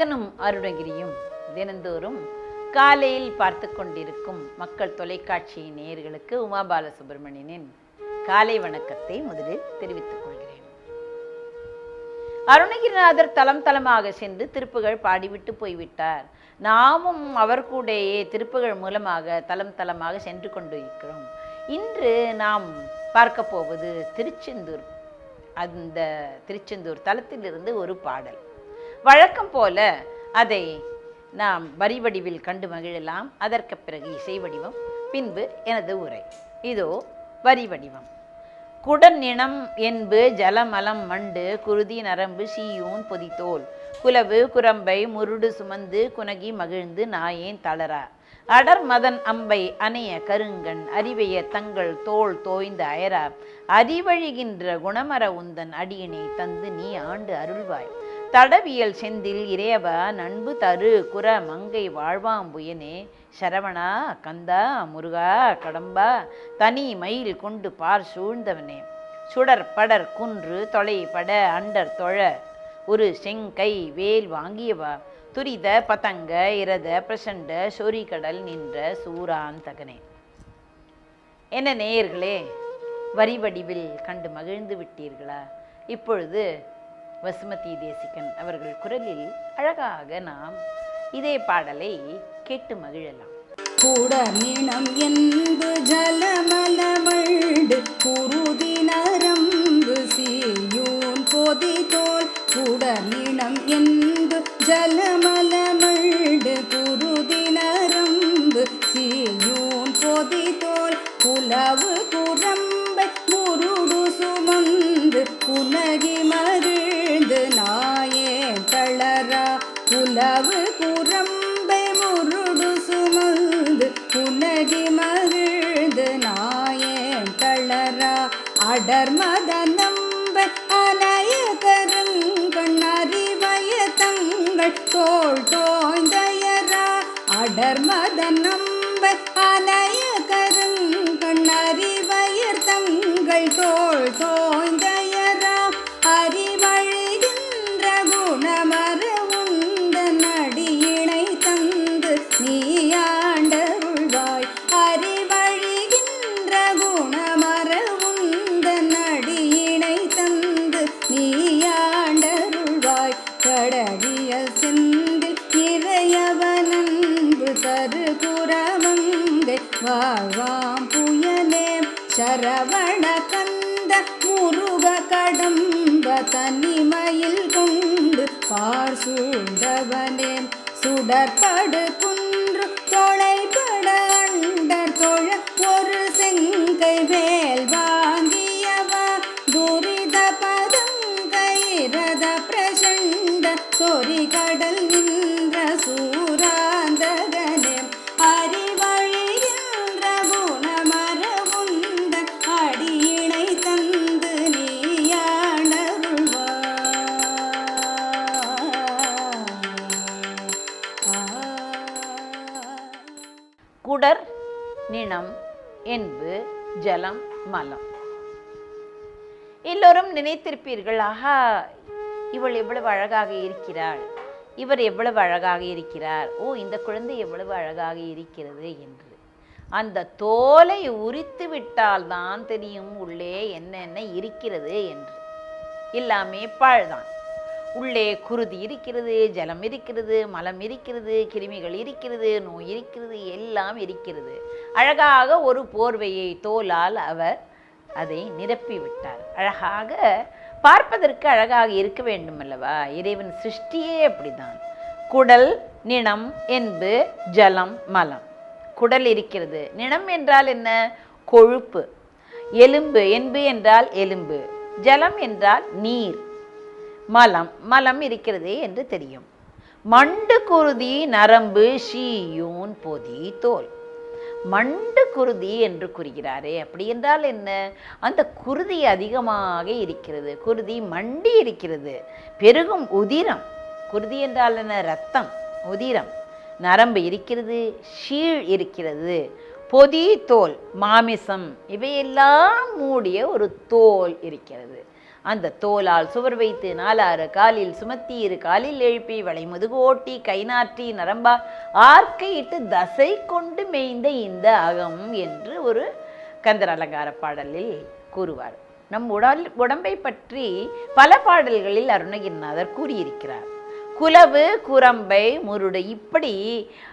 அழகனும் அருணகிரியும் தினந்தோறும் காலையில் பார்த்து கொண்டிருக்கும் மக்கள் தொலைக்காட்சி நேயர்களுக்கு உமா பாலசுப்ரமணியனின் காலை வணக்கத்தை முதலில் தெரிவித்துக் கொள்கிறேன். அருணகிரிநாதர் தலம் தலமாக சென்று திருப்புகழ் பாடிவிட்டு போய்விட்டார். நாமும் அவர் கூடயே திருப்புகழ் மூலமாக தலம் தலமாக சென்று கொண்டிருக்கிறோம். இன்று நாம் பார்க்க போவது திருச்செந்தூர். அந்த திருச்செந்தூர் தலத்திலிருந்து ஒரு பாடல். வழக்கம் போல அதை நாம் வரி வடிவில் கண்டு மகிழலாம். அதற்கு பிறகு இசை வடிவம் பின்பு எனது உரை. இதோ வரி வடிவம். குடநிணம் என்பு ஜலமலம் மண்டு குருதி நரம்பு சீயூன் பொதித்தோல். குலவு குரம்பை முருடு சுமந்து குனகி மகிழ்ந்து நாயேன் தளரா. அடர் மதன் அம்பை அணைய கருங்கண் அறிவைய தங்கள் தோள் தோய்ந்த அயரா. அறிவழிகின்ற குணமர உந்தன் அடியினை தந்து நீ ஆண்டு அருள்வாய். தடவியல் செந்தில் இறையவா நண்பு தரு குற மங்கை வாழ்வாம்புயனே சரவணா கந்தா முருகா கடம்பா தனி மயில் கொண்டு பார் சூழ்ந்தவனே. சுடர் படர் குன்று தொலை பட அண்டர் தொழ ஒரு செங்கை வேல் வாங்கியவா. துரித பதங்க இரத பிரசண்ட சொரிகடல் நின்ற சூராந்தகனே என்ன நேயர்களே வரி வடிவில் கண்டு மகிழ்ந்து விட்டீர்களா? இப்பொழுது வசுமதி தேசிகன் அவர்கள் குரலில் அழகாக நாம் இதே பாடலை கேட்டு மகிழலாம். குடமினம் என்பு ஜலமலமழ்டு குருதி நரம்பு சீயூன் பொதி தோல் குடமினம் என்பு ஜலமலமழ்டு சோரி கடல் நின்ற சூராந்தகனே அறிவழிகின்ற குணமர உந்த அடியினை தந்து நீயாணருள்வா குடர் நினம் என்பு ஜலம் மலம். எல்லோரும் நினைத்திருப்பீர்கள் ஆஹா இவள் எவ்வளவு அழகாக இருக்கிறாள். இவர் எவ்வளவு அழகாக இருக்கிறார். ஓ இந்த குழந்தை எவ்வளவு அழகாக இருக்கிறது என்று. அந்த தோலை உரித்து விட்டால்தான் தெரியும் உள்ளே என்னென்ன இருக்கிறது என்று. எல்லாமே பாழ்தான். உள்ளே குருதி இருக்கிறது ஜலம் இருக்கிறது மலம் இருக்கிறது கிருமிகள் இருக்கிறது நோய் இருக்கிறது எல்லாம் இருக்கிறது. அழகாக ஒரு போர்வையை தோலால் அவர் அதை நிரப்பி விட்டார். அழகாக பார்ப்பதற்கு அழகாக இருக்க வேண்டும் அல்லவா இறைவன் சிருஷ்டியே அப்படிதான். குடல் நிணம் என்பு ஜலம் மலம். குடல் இருக்கிறது. நிணம் என்றால் என்ன? கொழுப்பு. எலும்பு என்பு என்றால் எலும்பு. ஜலம் என்றால் நீர். மலம் மலம் இருக்கிறது என்று தெரியும். மண்டு குருதி நரம்பு ஷீயூன் பொதி தோல். மண்டு குருதி என்று கூறுகிறாரே. அப்படி என்றால் என்ன? அந்த குருதி அதிகமாக இருக்கிறது. குருதி மண்டி இருக்கிறது. பெருகும் உதிரம். குருதி என்றால் என்ன? ரத்தம் உதிரம். நரம்பு இருக்கிறது ஷீழ் இருக்கிறது. பொதி தோல் மாமிசம். இவையெல்லாம் மூடிய ஒரு தோல் இருக்கிறது. அந்த தோலால் சுவர் வைத்து நாலாறு காலில் சுமத்தி இரு காலில் எழுப்பி வளைமுதுகு ஓட்டி கைநாற்றி நரம்பா ஆர்க்கையிட்டு தசை கொண்டு மேய்ந்த இந்த அகம் என்று ஒரு கந்தர் அலங்கார பாடலில் கூறுவார். நம் உடல் உடம்பை பற்றி பல பாடல்களில் அருணகிரிநாதர் கூறியிருக்கிறார். குலவு குரம்பை முருடு இப்படி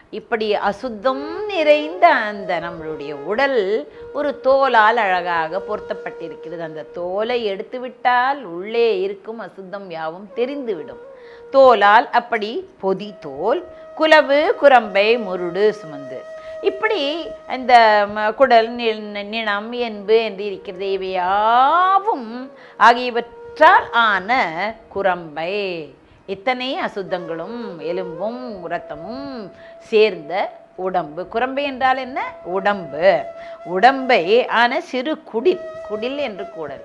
இப்படி அசுத்தம் நிறைந்த அந்த நம்மளுடைய உடல் ஒரு தோலால் அழகாக பொருத்தப்பட்டிருக்கிறது. அந்த தோலை எடுத்துவிட்டால் உள்ளே இருக்கும் அசுத்தம் யாவும் தெரிந்துவிடும். தோலால் அப்படி பொதி தோல் குலவு குரம்பை முருடு சுமந்து. இப்படி இந்த குடல் நிணம் என்பு என்று இருக்கிறது. இவையாவும் ஆகியவற்றால் ஆன குரம்பை. இத்தனை அசுத்தங்களும் எலும்பும் உரத்தமும் சேர்ந்த உடம்பு. குரம்பை என்றால் என்ன? உடம்பு. உடம்பை ஆன சிறு குடில் குடில் என்று கூட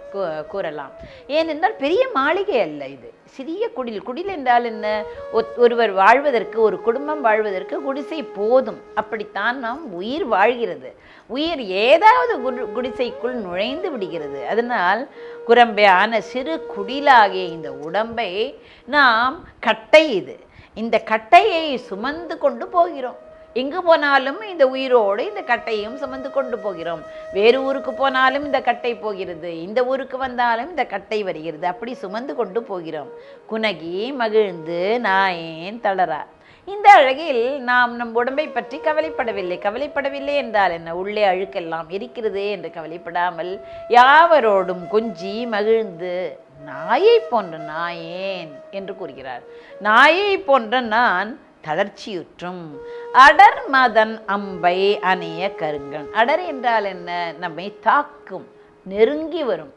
கூறலாம். ஏனென்றால் பெரிய மாளிகை அல்ல இது. சிறிய குடில் குடில் என்றால் என்ன? ஒத்- ஒருவர் வாழ்வதற்கு ஒரு குடும்பம் வாழ்வதற்கு குடிசை போதும். அப்படித்தான் நாம் உயிர் வாழ்கிறது. உயிர் ஏதாவது குடிசைக்குள் நுழைந்து விடுகிறது. அதனால் குரம்பை ஆன சிறு குடிலாகிய இந்த உடம்பை நாம் கட்டை இது. இந்த கட்டையை சுமந்து கொண்டு போகிறோம். எங்கு போனாலும் இந்த உயிரோடு இந்த கட்டையும் சுமந்து கொண்டு போகிறோம். வேறு ஊருக்கு போனாலும் இந்த கட்டை போகிறது. இந்த ஊருக்கு வந்தாலும் இந்த கட்டை வருகிறது. அப்படி சுமந்து கொண்டு போகிறோம். குனகி மகிழ்ந்து நாயேன் தளரா. இந்த அழகில் நாம் நம் உடம்பை பற்றி கவலைப்படவில்லை. கவலைப்படவில்லை என்றால் என்ன? உள்ளே அழுக்கெல்லாம் இருக்கிறதே என்று கவலைப்படாமல் யாவரோடும் கொஞ்சி மகிழ்ந்து நாயை போன்ற நாயேன் என்று கூறுகிறார். நாயை போன்ற நான் தளர்ச்சியுற்றும். அடர் மதன் அம்பை அணைய கருங்கன் அடர் என்றால் என்ன? நம்மை தாக்கும் நெருங்கி வரும்.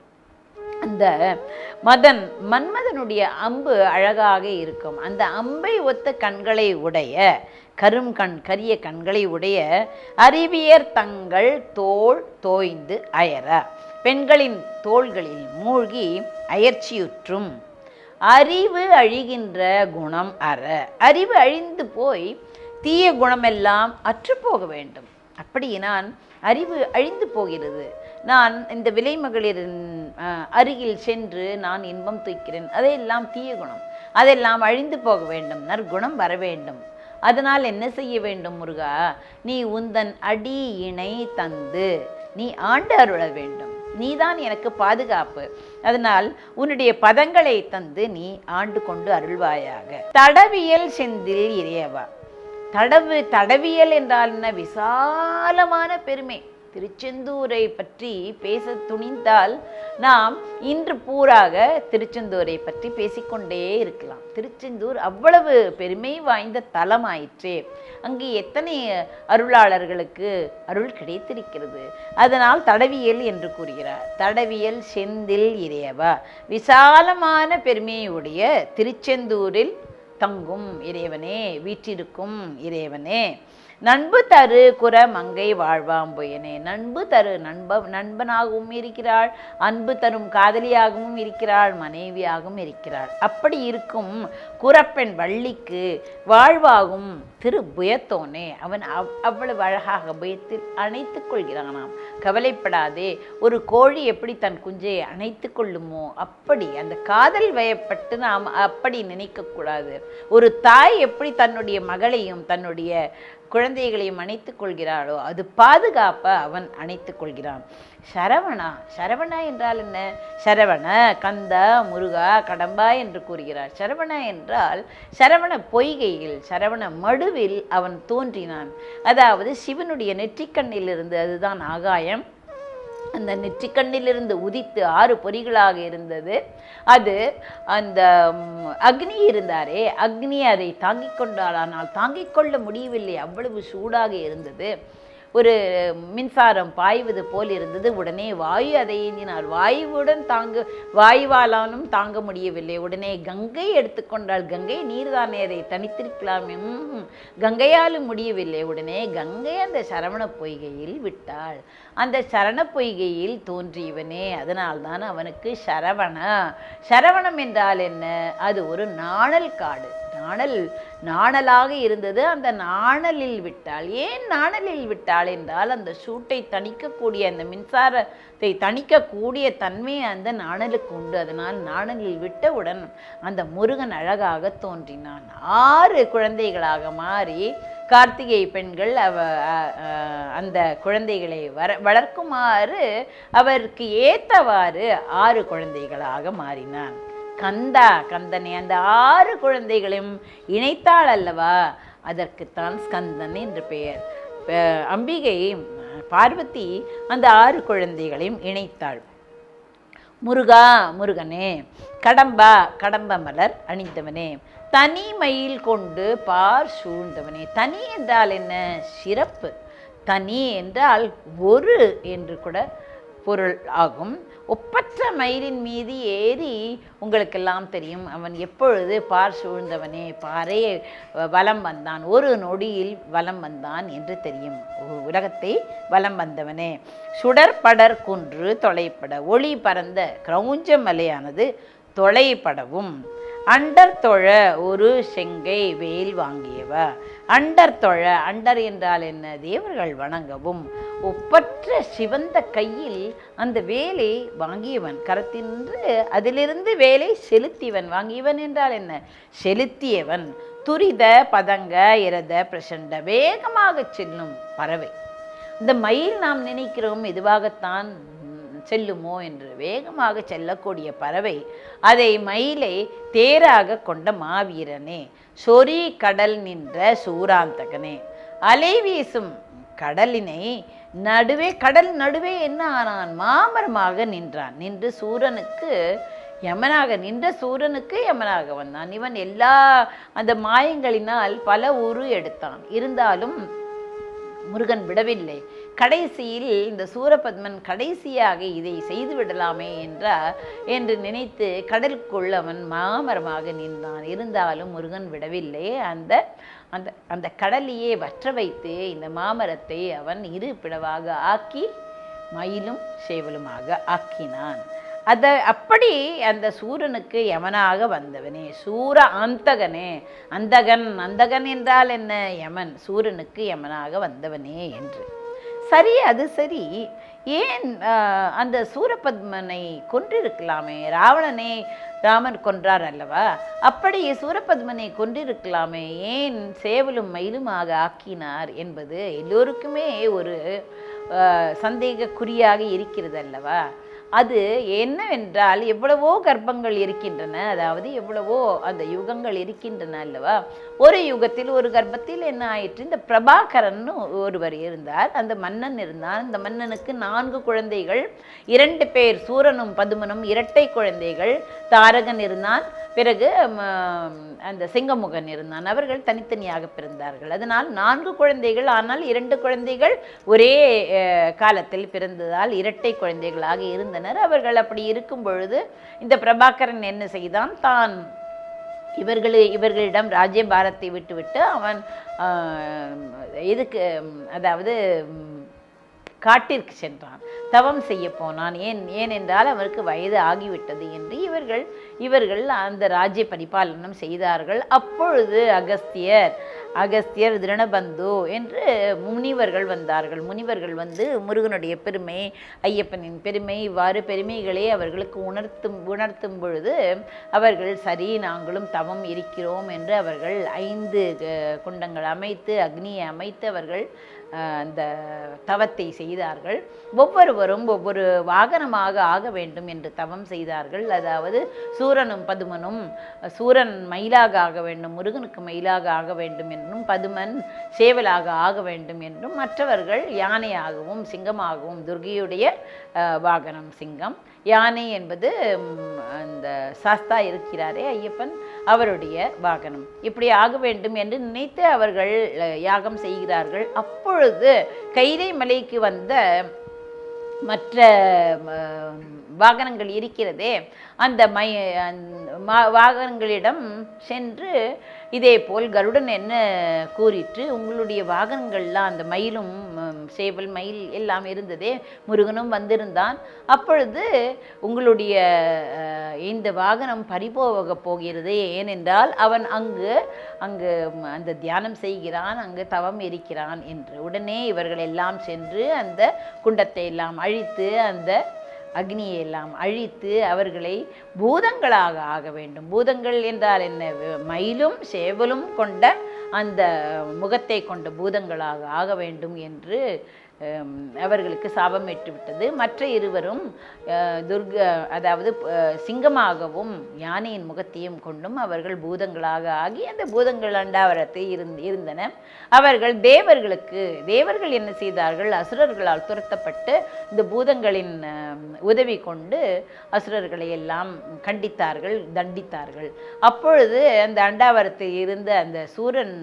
அந்த மதன் மன்மதனுடைய அம்பு அழகாக இருக்கும். அந்த அம்பை ஒத்த கண்களை உடைய கரும் கண் கரிய கண்களை உடைய அறிவியர் தங்கள் தோல் தோய்ந்து அயர. பெண்களின் தோள்களில் மூழ்கி அயற்சியுற்றும். அறிவு அழிகின்ற குணம் அற. அறிவு அழிந்து போய் தீய குணமெல்லாம் அற்றுப்போக வேண்டும். அப்படி நான் அறிவு அழிந்து போகிறது. நான் இந்த விலை மகளிரின் அருகில் சென்று நான் இன்பம் துய்க்கிறேன். அதையெல்லாம் தீய குணம். அதெல்லாம் அழிந்து போக வேண்டும். நற்குணம் வர வேண்டும். அதனால் என்ன செய்ய வேண்டும் முருகா? நீ உந்தன் அடி இணை தந்து நீ ஆண்டு அருள வேண்டும். நீதான் எனக்கு பாதுகாப்பு. அதனால் உன்னுடைய பதங்களை தந்து நீ ஆண்டு கொண்டு அருள்வாயாக. தடவியல் செந்தில் இறையவா. தடவு தடவியல் என்றால் என்ன? விசாலமான பெருமை. திருச்செந்தூரை பற்றி பேச துணிந்தால் நாம் இன்று பூராக திருச்செந்தூரை பற்றி பேசிக்கொண்டே இருக்கலாம். திருச்செந்தூர் அவ்வளவு பெருமை வாய்ந்த தலம் ஆயிற்றே அங்கு எத்தனை அருளாளர்களுக்கு அருள் கிடைத்திருக்கிறது? அதனால் தடவியல் என்று கூறுகிறார். தடவியல் செந்தில் இறையவா. விசாலமான பெருமையுடைய திருச்செந்தூரில் தங்கும் இறைவனே வீற்றிருக்கும் இறைவனே. நண்பு தரு குற மங்கை வாழ்வாம்புயனே நண்பு தரு நண்ப நண்பனாகவும் இருக்கிறாள் அன்பு தரும் காதலியாகவும் இருக்கிறாள் மனைவியாகவும் இருக்கிறாள். அப்படி இருக்கும் குறப்பெண் வள்ளிக்கு வாழ்வாகும் திரு புயத்தோனே அவன் அவ் அவ்வளவு அழகாக புயத்தில் அணைத்து கொள்கிறானாம். கவலைப்படாதே ஒரு கோழி எப்படி தன் குஞ்சை அணைத்து கொள்ளுமோ அப்படி அந்த காதல் வயப்பட்டு நாம் அப்படி நினைக்கக்கூடாது ஒரு தாய் எப்படி தன்னுடைய மகளையும் தன்னுடைய குழந்தைகளையும் அணைத்து கொள்கிறாளோ அது பாதுகாப்ப அவன் அணைத்து கொள்கிறான். சரவணா சரவணா என்றால் என்ன? சரவண கந்த முருகா கடம்பா என்று கூறுகிறார். சரவணா என்றால் சரவண பொய்கையில் சரவண மடுவில் அவன் தோன்றினான். அதாவது சிவனுடைய நெற்றிக்கண்ணிலிருந்து அதுதான் ஆகாயம். அந்த நெற்றிக்கண்ணிலிருந்து உதித்து ஆறு பொறிகளாக இருந்தது. அது அந்த அக்னி இருந்தாரே அக்னி அதை தாங்கிக் கொண்டாள். ஆனால் தாங்கிக் கொள்ள முடியவில்லை. அவ்வளவு சூடாக இருந்தது. ஒரு மின்சாரம் பாய்வது போல் இருந்தது. உடனே வாயு அதை ஏந்தினார். வாயுவுடன் தாங்க வாயுவாலானும் தாங்க முடியவில்லை. உடனே கங்கை எடுத்துக்கொண்டால் கங்கை நீர்தானே அதை தனித்திருக்கலாமே. கங்கையாலும் முடியவில்லை. உடனே கங்கை அந்த சரவண பொய்கையில் விட்டாள். அந்த சரண பொய்கையில் தோன்றியவனே அதனால்தான் அவனுக்கு சரவண. சரவணம் என்றால் என்ன? அது ஒரு நாணல் காடு. நாணல் நாணலாக இருந்தது. அந்த நாணலில் விட்டால் ஏன் நாணலில் விட்டால் என்றால் அந்த சூட்டை தணிக்கக்கூடிய அந்த மின்சாரத்தை தணிக்கக்கூடிய தன்மை அந்த நாணலுக்கு உண்டு. அதனால் நாணலில் விட்டவுடன் அந்த முருகன் அழகாக தோன்றினான். ஆறு குழந்தைகளாக மாறி கார்த்திகை பெண்கள் அவ அந்த குழந்தைகளை வர வளர்க்குமாறு அவருக்கு ஏற்றவாறு ஆறு குழந்தைகளாக மாறினான். கந்தா கந்தனை அந்த ஆறு குழந்தைகளையும் இணைத்தாள் அல்லவா? அதற்குத்தான் ஸ்கந்தன் என்று பெயர். அம்பிகை பார்வதி அந்த ஆறு குழந்தைகளையும் இணைத்தாள். முருகா முருகனே கடம்பா கடம்ப மலர் அணிந்தவனே தனி மயில் கொண்டு பார் சூழ்ந்தவனே. தனி என்றால் என்ன? சிறப்பு. தனி என்றால் ஒரு என்று கூட பொருள் ஆகும். ஒப்பற்ற மயிலின் மீது ஏறி உங்களுக்கெல்லாம் தெரியும். அவன் எப்பொழுது பார் சூழ்ந்தவனே பாரே வலம் வந்தான். ஒரு நொடியில் வலம் வந்தான் என்று தெரியும். உ- உலகத்தை வலம் வந்தவனே. சுடற்படர் குன்று தொலைப்பட ஒளி பறந்த கிரௌஞ்ச மலையானது தொலைப்படவும். அண்டர் தொழ ஒரு செங்கை வேல் வாங்கியவ? அண்டர் தொழ அண்டர் என்றால் என்ன? தேவர்கள் வணங்கவும். ஒப்பற்ற சிவந்த கையில் அந்த வேலை வாங்கியவன். கரத்தின்று அதிலிருந்து வேலை செலுத்தியவன். வாங்கியவன் என்றால் என்ன? செலுத்தியவன். துரித பதங்க இரத பிரசண்ட வேகமாக செல்லும் பறவை. இந்த மயில் நாம் நினைக்கிறோம் இதுவாகத்தான் செல்லுமோ என்று வேகமாக செல்லக்கூடிய பறவை அதை மயிலை தேராக கொண்ட மாவீரனே. சொறி கடல் நின்ற சூராந்தகனே அலை வீசும் கடலினை நடுவே கடல் நடுவே என்ன ஆனான்? மாமரமாக நின்றான். நின்று சூரனுக்கு யமனாக நின்ற சூரனுக்கு யமனாக வந்தான். இவன் எல்லா அந்த மாயங்களினால் பல உரு எடுத்தான். இருந்தாலும் முருகன் விடவில்லை. கடைசியில் இந்த சூரபத்மன் கடைசியாக இதை செய்து விடலாமே என்றார் என்று நினைத்து கடலுக்குள் அவன் மாமரமாக நின்றான். இருந்தாலும் முருகன் விடவில்லை. அந்த அந்த அந்த கடலையே வற்ற வைத்து இந்த மாமரத்தை அவன் இரு பிளவாக ஆக்கி மயிலும் சேவலுமாக ஆக்கினான். அத அப்படி அந்த சூரனுக்கு யமனாக வந்தவனே சூர அந்தகனே அந்தகன் அந்தகன் என்றால் என்ன? யமன் சூரனுக்கு யமனாக வந்தவனே என்று. சரி அது சரி. ஏன் அந்த சூரபத்மனை கொன்றிருக்கலாமே? ராவணனை ராமன் கொன்றார் அல்லவா? அப்படி சூரபத்மனை கொன்றிருக்கலாமே. ஏன் சேவலும் மயிலுமாக ஆக்கினார் என்பது எல்லோருக்குமே ஒரு சந்தேகக்குறியாக இருக்கிறது அல்லவா? அது என்னவென்றால் எவ்வளவோ கர்ப்பங்கள் இருக்கின்றன அதாவது எவ்வளவோ அந்த யுகங்கள் இருக்கின்றன அல்லவா? ஒரு யுகத்தில் ஒரு கர்ப்பத்தில் என்ன ஆயிற்று? இந்த பிரபாகரன் ஒருவர் இருந்தார் அந்த மன்னன் இருந்தார். அந்த மன்னனுக்கு நான்கு குழந்தைகள் இரண்டு பேர் சூரனும் பதுமனும் இரட்டை குழந்தைகள் தாரகன் இருந்தான். பிறகு அந்த சிங்கமுகன் இருந்தான். அவர்கள் தனித்தனியாக பிறந்தார்கள். அதனால் நான்கு குழந்தைகள் ஆனால் இரண்டு குழந்தைகள் ஒரே காலத்தில் பிறந்ததால் இரட்டை குழந்தைகளாக இருந்தனர். அவர்கள் அப்படி இருக்கும் பொழுது இந்த பிரபாகரன் என்ன செய்தான்? தான் இவர்களு இவர்களிடம் ராஜ்யபாரத்தை விட்டுவிட்டு அவன் இதுக்கு அதாவது காட்டிற்கு சென்றான். தவம் செய்ய போனான். ஏன் ஏனென்றால் அவருக்கு வயது ஆகிவிட்டது என்று இவர்கள் இவர்கள் அந்த ராஜ்ய பரிபாலனம் செய்தார்கள். அப்பொழுது அகஸ்தியர் அகஸ்தியர் திருணபந்து என்று முனிவர்கள் வந்தார்கள். முனிவர்கள் வந்து முருகனுடைய பெருமை ஐயப்பனின் பெருமை இவ்வாறு பெருமைகளை அவர்களுக்கு உணர்த்தும் உணர்த்தும் பொழுது அவர்கள் சரி நாங்களும் தவம் இருக்கிறோம் என்று அவர்கள் ஐந்து குண்டங்கள் அமைத்து அக்னியை அமைத்து அவர்கள் அந்த தவத்தை செய்தார்கள். ஒவ்வொருவரும் ஒவ்வொரு வாகனமாக ஆக வேண்டும் என்று தவம் செய்தார்கள். அதாவது சூரனும் பதுமனும் சூரன் மயிலாக ஆக வேண்டும் முருகனுக்கு மயிலாக ஆக வேண்டும் என்றும் பதுமன் சேவலாக ஆக வேண்டும் என்றும் மற்றவர்கள் யானையாகவும் சிங்கமாகவும் துர்கையுடைய வாகனம் சிங்கம். யானை என்பது அந்த சாஸ்தா இருக்கிறாரே ஐயப்பன் அவருடைய வாகனம். இப்படி ஆக வேண்டும் என்று நினைத்து அவர்கள் யாகம் செய்கிறார்கள். அப்பொழுது கைதை மலைக்கு வந்த மற்ற வாகனங்கள் இருக்கிறதே அந்த மை மா- வாகனங்களிடம் சென்று இதே போல் கருடன் என்ன கூறிற்று உங்களுடைய வாகனங்கள்லாம் அந்த மயிலும் சேவல் மயில் எல்லாம் இருந்ததே. முருகனும் வந்திருந்தான். அப்பொழுது உங்களுடைய இந்த வாகனம் பறிபோக போகிறது. ஏனென்றால் அவன் அங்கு அங்கு அந்த தியானம் செய்கிறான் அங்கு தவம் இருக்கிறான் என்று. உடனே இவர்கள் எல்லாம் சென்று அந்த குண்டத்தை எல்லாம் அழித்து அந்த அக்னியை எல்லாம் அழித்து அவர்களை பூதங்களாக ஆக வேண்டும். பூதங்கள் என்றால் என்ன? மயிலும் சேவலும் கொண்ட அந்த முகத்தை கொண்ட பூதங்களாக ஆக வேண்டும் என்று அவர்களுக்கு சாபம் விட்டது மற்ற இருவரும் துர்க அதாவது சிங்கமாகவும் யானையின் முகத்தையும் கொண்டும் அவர்கள் பூதங்களாக ஆகி அந்த பூதங்கள் அண்டாவரத்தை இருந் இருந்தன. அவர்கள் தேவர்களுக்கு தேவர்கள் என்ன செய்தார்கள்? அசுரர்களால் துரத்தப்பட்டு இந்த பூதங்களின் உதவி கொண்டு அசுரர்களை எல்லாம் கண்டித்தார்கள் தண்டித்தார்கள். அப்பொழுது அந்த அண்டாவரத்தில் இருந்த அந்த சூரன்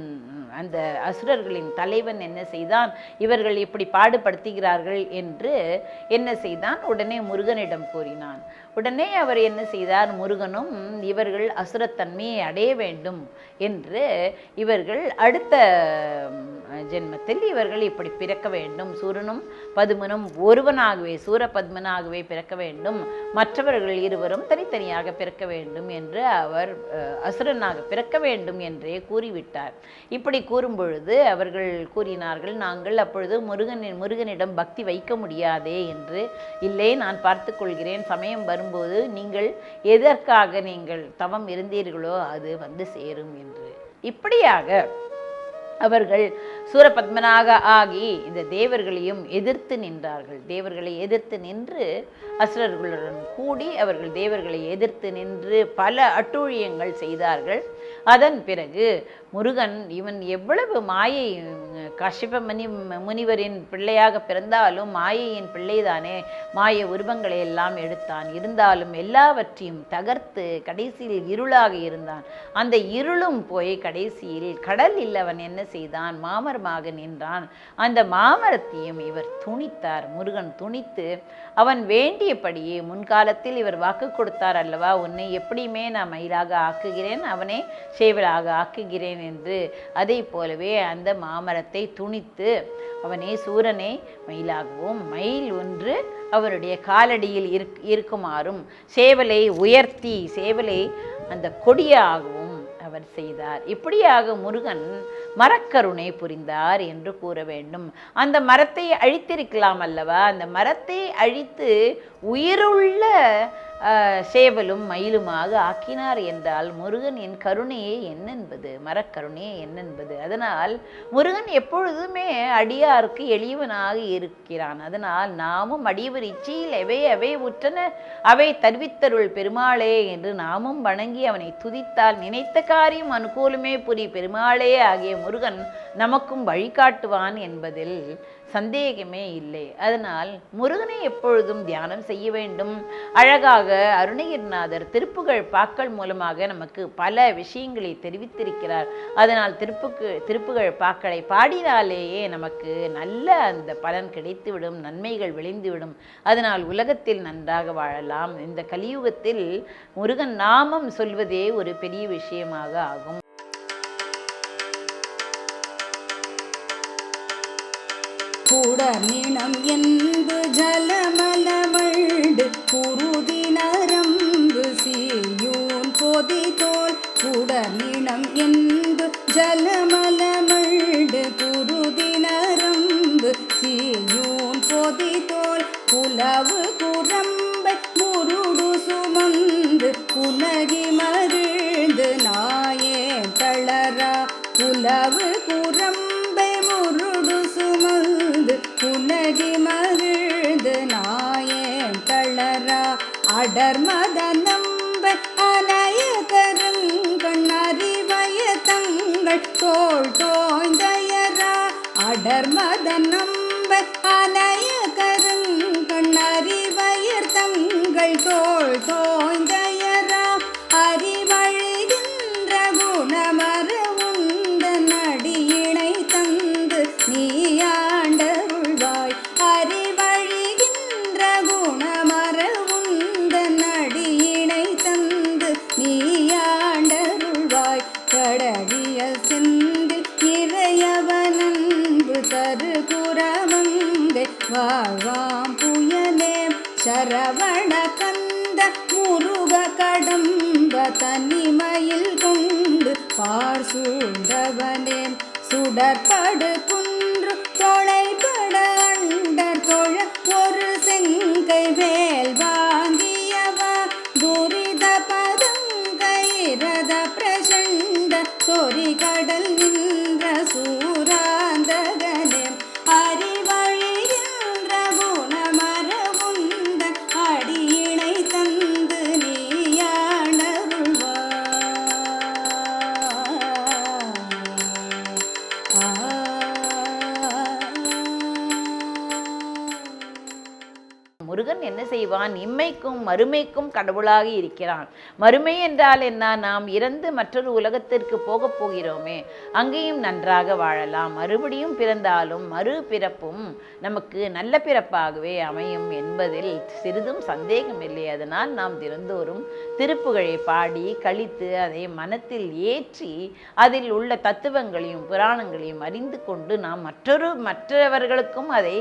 அந்த அசுரர்களின் தலைவன் என்ன செய்தான்? இவர்கள் இப்படி பாடுபடுத்துகிறார்கள் என்று என்ன செய்தான்? உடனே முருகனிடம் கூறினான். உடனே அவர் என்ன செய்தார்? முருகனும் இவர்கள் அசுரத்தன்மையை அடைய வேண்டும் என்று இவர்கள் அடுத்த ஜென்மத்தில் இவர்கள் இப்படி பிறக்க வேண்டும். சூரனும் பதுமனும் ஒருவனாகவே சூரபத்மனாகவே பிறக்க வேண்டும். மற்றவர்கள் இருவரும் தனித்தனியாக பிறக்க வேண்டும் என்று அவர் அசுரனாக பிறக்க வேண்டும் என்றே கூறிவிட்டார். இப்படி கூறும் பொழுது அவர்கள் கூறினார்கள் நாங்கள் அப்பொழுது முருகனின் முருகனிடம் பக்தி வைக்க முடியாதே என்று. இல்லை நான் பார்த்து கொள்கிறேன். சமயம் வரும்போது நீங்கள் எதற்காக நீங்கள் தவம் இருந்தீர்களோ அது வந்து சேரும் என்று. இப்படியாக அவர்கள் சூரபத்மனாக ஆகி இந்த தேவர்களையும் எதிர்த்து நின்றார்கள். தேவர்களை எதிர்த்து நின்று அசுரர்களுடன் கூடி அவர்கள் தேவர்களை எதிர்த்து நின்று பல அட்டூழியங்கள் செய்தார்கள். அதன் பிறகு முருகன் இவன் எவ்வளவு மாயை கஷிப மணி முனிவரின் பிள்ளையாக பிறந்தாலும் மாயையின் பிள்ளைதானே. மாய உருவங்களை எல்லாம் எடுத்தான். இருந்தாலும் எல்லாவற்றையும் தகர்த்து கடைசியில் இருளாக இருந்தான். அந்த இருளும் போய் கடைசியில் கடலில் அவன் என்ன செய்தான்? மாமரமாக நின்றான். அந்த மாமரத்தையும் இவர் துணித்தார். முருகன் துணித்து அவன் வேண்டியபடியே முன்காலத்தில் இவர் வாக்கு கொடுத்தார் அல்லவா? உன்னை எப்படியுமே நான் மயிலாக ஆக்குகிறேன். அவனே சேவலாக ஆக்குகிறேன் என்று. அதை போலவே அந்த மாமரத்தை துணித்து அவனே சூரனே மயிலாகவும் மயில் ஒன்று அவருடைய காலடியில் இருக் இருக்குமாறும் சேவலை உயர்த்தி சேவலை அந்த கொடியாகவும் அவர் செய்தார். இப்படியாக முருகன் மரக்கருணை புரிந்தார் என்று கூற வேண்டும். அந்த மரத்தை அழித்திருக்கலாம் அல்லவா? அந்த மரத்தை அழித்து உயிருள்ள சேவலும் மயிலுமாக ஆக்கினார் என்றால் முருகன் என் கருணையே என்னென்பது? மரக்கருணையே என்னென்பது? அதனால் முருகன் எப்பொழுதுமே அடியாருக்கு எளியவனாக இருக்கிறான். அதனால் நாமும் அடியவர் இச்சையில் எவை அவை உற்றன அவை தருவித்தருள் பெருமாளே என்று நாமும் வணங்கி அவனை துதித்தால் நினைத்த காரியம் அனுகூலமே புரி பெருமாளே ஆகிய முருகன் நமக்கும் வழிகாட்டுவான் என்பதில் சந்தேகமே இல்லை. அதனால் முருகனை எப்பொழுதும் தியானம் செய்ய வேண்டும். அழகாக அருணகிரிநாதர் திருப்புகழ் பாக்கள் மூலமாக நமக்கு பல விஷயங்களை தெரிவித்திருக்கிறார். அதனால் திருப்புக்கு திருப்புகழ் பாக்களை பாடினாலேயே நமக்கு நல்ல அந்த பலன் கிடைத்துவிடும் நன்மைகள் விளைந்துவிடும். அதனால் உலகத்தில் நன்றாக வாழலாம். இந்த கலியுகத்தில் முருகன் நாமம் சொல்வதே ஒரு பெரிய விஷயமாக ஆகும். குடமினம் என்பு ஜலமலமழ்டு குருதி நரம்பு சீயூன் பொதி தோல் குடமினம் என்பு ஜலமலமழ்டு குருதி நரம்பு சீயூன் பொதி தோல் புலவு குரம்பை முருடு சுமந்து புனகி மகிழ்ந்து நாயே தளரா புலவு அடர் மத அலைய கருங்கண் அறிவய தங்கள் தோள் தோய்ந்தயரா. அடர் கருகுரமங்கை வாழ்வாம் புயலே. சரவண கந்த முருக கடம்ப தனிமையில் கொண்டு பார் சூழ்ந்தவனே. சுடற்படு நீயாண்டருள்வா என்ன செய்வான்? இம்மைக்கும் மறுமைக்கும் கடவுளாக இருக்கிறான். மறுமை என்றால் என்ன? நாம் இறந்து மற்றொரு உலகத்திற்கு போகப் போகிறோமே. அங்கேயும் நன்றாக வாழலாம். மறுபடியும் பிறந்தாலும் மறு பிறப்பும் நமக்கு நல்ல பிறப்பாகவே அமையும் என்பதில் சிறிதும் சந்தேகம் இல்லை அதனால் நாம் தினந்தோறும் திருப்புகழை பாடி கழித்து அதை மனத்தில் ஏற்றி அதில் உள்ள தத்துவங்களையும் புராணங்களையும் அறிந்து கொண்டு நாம் மற்றொரு மற்றவர்களுக்கும் அதை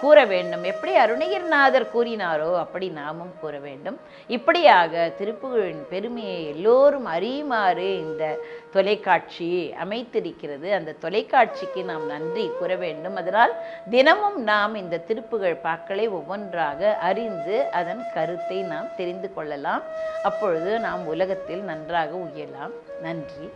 கூற வேண்டும். எப்படி அருணகிரிநாதர் கூறினாரோ அப்படி நாமும் கூற வேண்டும். இப்படியாக திருப்புகழின் பெருமையை எல்லோரும் அறியுமாறு இந்த தொலைக்காட்சி அமைத்திருக்கிறது. அந்த தொலைக்காட்சிக்கு நாம் நன்றி கூற வேண்டும். அதனால் தினமும் நாம் இந்த திருப்புகழ் பாக்களை ஒவ்வொன்றாக அறிந்து அதன் கருத்தை நாம் தெரிந்து கொள்ளலாம். அப்பொழுது நாம் உலகத்தில் நன்றாக உயரலாம். நன்றி.